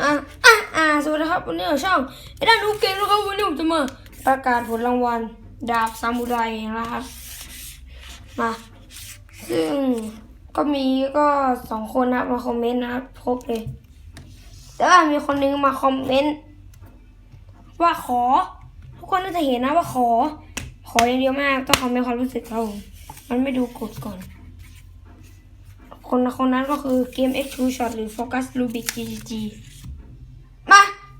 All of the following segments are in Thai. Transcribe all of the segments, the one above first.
อะอะอะสวัสดีครับวันนี้เราช่องไอ้ด้านดูเกมนะครับวันนี้ผมจะมาประกาศผลรางวัลดาบซามูไรนะครับมาซึ่งก็มีก็สองคนนะมาคอมเมนต์นะครับครบเลยแต่ว่ามีคนนึงมาคอมเมนต์ว่าขอ ทุกคนน่าจะเห็นนะว่าขอ ขออย่างเดียวมากต้องคอมเมนต์ความรู้สึกเรามันไม่ดูกดก่อนคนคนนั้นก็คือเกม X Two Shot หรือ Focus Rubik GG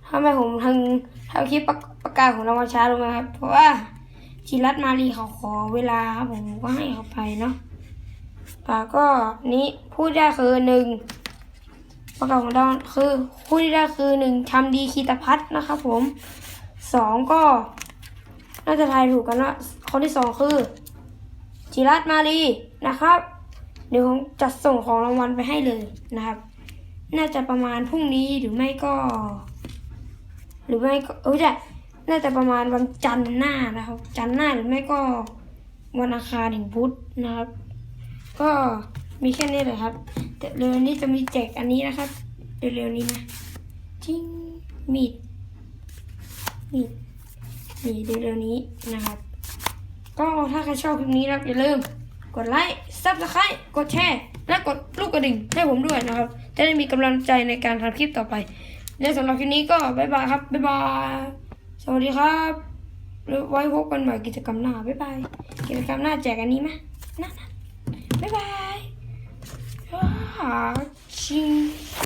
ทำไมผมทางทางคลิปประประกาศของรางวัลช้าลงมาครับ เพราะว่าจิรัตมารีเขาขอเวลาครับผมก็ให้เขาไปเนาะป่าก็นี้พูดได้คือหนึ่งประกาศของเราคือพูดได้คือหนึ่งทำดีคีตพัฒน์นะครับผมสองก็น่าจะทายถูกกันว่าคนที่สองคือจิรัตมารีนะครับ เดี๋ยวผมจัดส่งของรางวัลไปให้เลยนะครับ น่าจะประมาณพรุ่งนี้หรือไม่ก็ หรือไม่ก็เออใช่น่าจะประมาณวันจันทร์หน้านะครับ จันทร์หน้าหรือไม่ก็วันอังคารถึงพุธนะครับ ก็มีแค่นี้เลยครับ แต่เร็วนี้จะมีแจกอันนี้นะครับเร็วๆนี้นะจริงมีดมีดมีเร็วๆนี้นะครับ ก็ถ้าใครชอบคลิปนี้นะครับอย่าลืมกดไลค์ซับสไครต์กดแชร์ และกดลูกกระดิ่งให้ผมด้วยนะครับ จะได้มีกำลังใจในการทำคลิปต่อไป และสำหรับคลิปนี้ก็บ๊ายบายครับบ๊ายบายสวัสดีครับแล้วไว้พบกันใหม่กิจกรรมหน้าบ๊ายบายกิจกรรมหน้าแจกอันนี้ไหมนะนะบ๊ายบายชิง